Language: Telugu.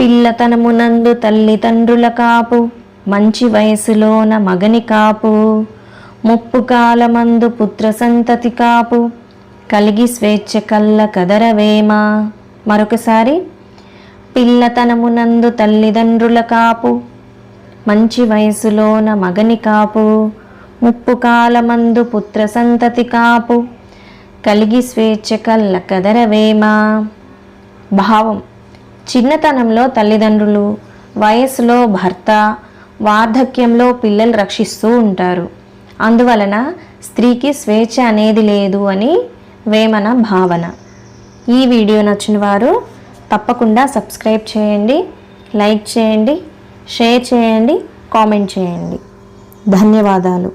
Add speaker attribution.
Speaker 1: పిల్లతనమునందు తల్లిదండ్రుల కాపు మంచి వయసులోన మగని కాపు. ముప్పు కాలమందు పుత్ర సంతతి కాపు కలిగి స్వేచ్ఛ కల్ల కదరవేమ మరొకసారి పిల్లతనమునందు తల్లిదండ్రుల కాపు మంచి వయసులోన మగని కాపు. ముప్పు కాలమందు పుత్ర సంతతి కాపు కలిగి స్వేచ్ఛ కల్ల కదరవేమా భావం చిన్నతనంలో తల్లిదండ్రులు వయసులో భర్త వార్ధక్యంలో పిల్లలు రక్షిస్తూ ఉంటారు. అందువలన స్త్రీకి స్వేచ్ఛ అనేది లేదు అని వేమన భావన. ఈ వీడియో నచ్చిన వారు తప్పకుండా సబ్స్క్రైబ్ చేయండి లైక్ చేయండి షేర్ చేయండి కామెంట్ చేయండి. ధన్యవాదాలు.